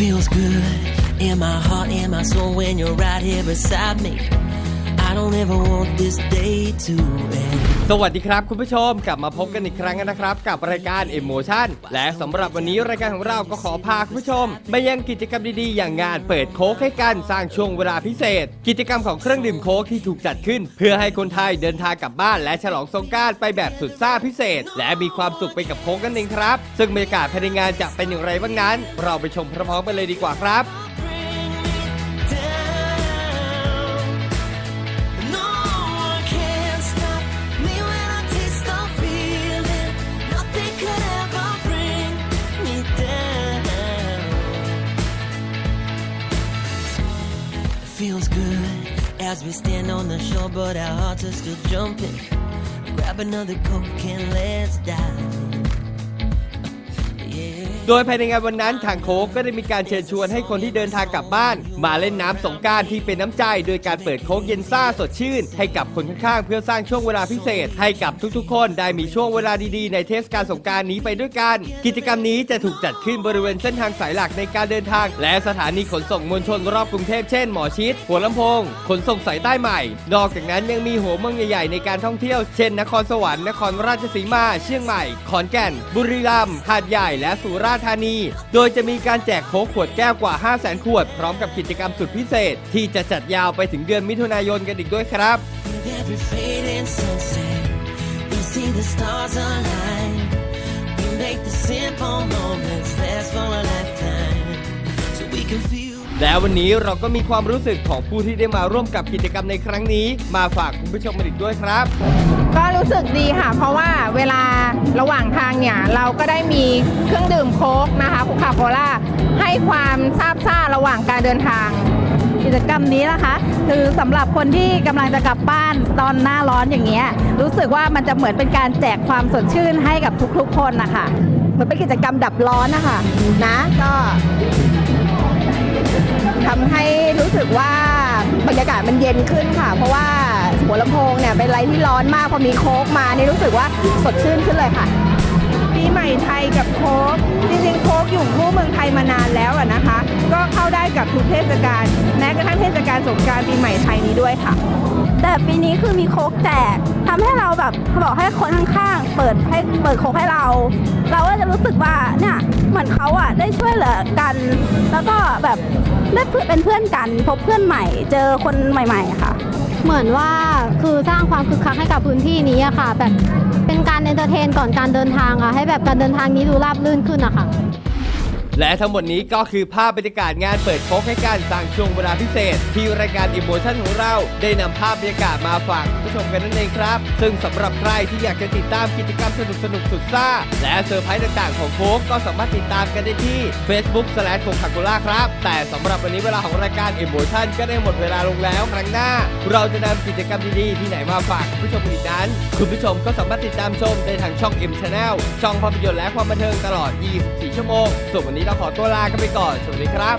feels good in my heart, in my soul when you're right here beside me. I don't ever want this day to end. สวัสดีครับคุณผู้ชมกลับมาพบกันอีกครั้งนะครับ กับรายการ Emotion และสำหรับวันนี้รายการของเราก็ขอพาคุณผู้ชมมายังกิจกรรมดีๆ อย่างงานเปิดโค้กให้กันสร้างช่วงเวลาพิเศษ กิจกรรมของเครื่องดื่มโค้กที่ถูกจัดขึ้น เพื่อให้คนไทยเดินทางกลับบ้านและฉลองสงกรารไปแบบสุดซ่าพิเศษ และมีความสุขไปกับโค้กนั่นเองครับ ซึ่งบรรยากาศภายในงานจะเป็นอย่างไรบ้างนั้น เราไปชมพร้อมๆกันเลยดีกว่าครับ feels good as we stand on the shore, but our hearts are still jumping. Grab another coke and let's dive. โดยภายในงานวันนั้นทางโค้กก็ได้มีการเชิญชวนให้คนที่เดินทางกลับบ้าน มาเล่นน้ำสงกรารที่เป็นน้ำใจ โดยการเปิดโค้กเย็นซ่าสดชื่น ให้กับคนข้างๆ เพื่อสร้างช่วงเวลาพิเศษ ให้กับทุกๆ คนได้มีช่วงเวลาดีๆ ในเทศกาลสงกรารนี้ไปด้วยกัน กิจกรรมนี้จะถูกจัดขึ้นบริเวณเส้นทางสายหลักในการเดินทาง และสถานีขนส่งมวลชนรอบกรุงเทพเช่นหมอชิดหัวลำโพงขนส่งสายใต้ใหม่ นอกจากนั้นยังมีหัวเมืองใหญ่ๆในการท่องเที่ยว เช่น นครสวรรค์นครราชสีมา เชียงใหม่ ขอนแก่น บุรีรัมย์หาดใหญ่และสุราษฎร์ธานี โดยจะมีการแจกโค้กขวดแก้วกว่า 5 0 0 0 0 0 ขวด พร้อมกับกิจกรรมสุดพิเศษ ที่จะจัดยาวไปถึงเดือนมิถุนายนกันอีกด้วยครับ With every fading sunset, we see the stars align. We make the simple แล้ววันนี้เราก็มีความรู้สึกของผู้ที่ได้มาร่วมกับกิจกรรมในครั้งนี้ มาฝากคุณผู้ชมกันอีกด้วยครับ ก็รู้สึกดีค่ะ เพราะว่าเวลาระหว่างทางเนี่ย เราก็ได้มีเครื่องดื่มโค้กนะคะโคคาโคล่าให้ความซาบซ่าระหว่างการเดินทาง กิจกรรมนี้นะคะ คือสำหรับคนที่กำลังจะกลับบ้านตอนหน้าร้อนอย่างเงี้ยรู้สึกว่ามันจะเหมือนเป็นการแจกความสดชื่นให้กับทุกๆ คนนะคะเหมือนเป็นกิจกรรมดับร้อนนะคะนะก็ ทำให้รู้สึกว่าบรรยากาศมันเย็นขึ้นค่ะ เพราะว่าหัวลำโพงเนี่ยเป็นอะไรที่ร้อนมากพอมีโค้กมานี่รู้สึกว่าสดชื่นขึ้นเลยค่ะ ปีใหม่ไทยกับโค้กจริงๆโค้กอยู่คู่เมืองไทยมานานแล้วอะนะคะ ก็เข้าได้กับทุกเทศกาลแม้กระทั่งเทศกาลสงการปีใหม่ไทยนี้ด้วยค่ะ แต่ปีนี้คือมีโค้กแจกทำให้เราแบบบอกให้คนข้างๆเปิดให้เปิดโค้กให้เรา เราก็จะรู้สึกว่าเนี่ยเหมือนเขาอะได้ช่วยเหลือกัน แล้วก็แบบได้เพื่อเป็นเพื่อนกันพบเพื่อนใหม่ เจอคนใหม่ ๆ ค่ะ เหมือนว่าคือสร้างความคึกคักให้กับพื้นที่นี้อะค่ะ แบบเป็นการเอนเตอร์เทนก่อนการเดินทางอะให้แบบการเดินทางนี้ดูราบรื่นขึ้นอะค่ะ และทั้งหมดนี้ก็คือภาพบรรยากาศงานเปิดโค้กให้การสร้างช่วงเวลาพิเศษ ที่รายการอิโมชันของเราได้นำภาพบรรยากาศมาฝากผู้ชมกันนั่นเองครับ ซึ่งสำหรับใครที่อยากจะติดตามกิจกรรมสนุกสนุกสุดซ่า และเซอร์ไพรส์ต่างๆของโค้กก็สามารถติดตามกันได้ที่ Facebook s l a s h โคคาโคล่าครับ แต่สำหรับวันนี้เวลาของรายการอิโมชันก็ได้หมดเวลาลงแล้วครั้งหน้า เราจะนำกิจกรรมดีๆที่ไหนมาฝากผู้ชมอีกนั้น คุณผู้ชมก็สามารถติดตามชมได้ทางช่อง M Channel ช่องภาพยนตร์และความบันเทิงตลอด 24 ชั่วโมงส่วนวันนี้เราขอตัวลากันไปก่อน สวัสดีครับ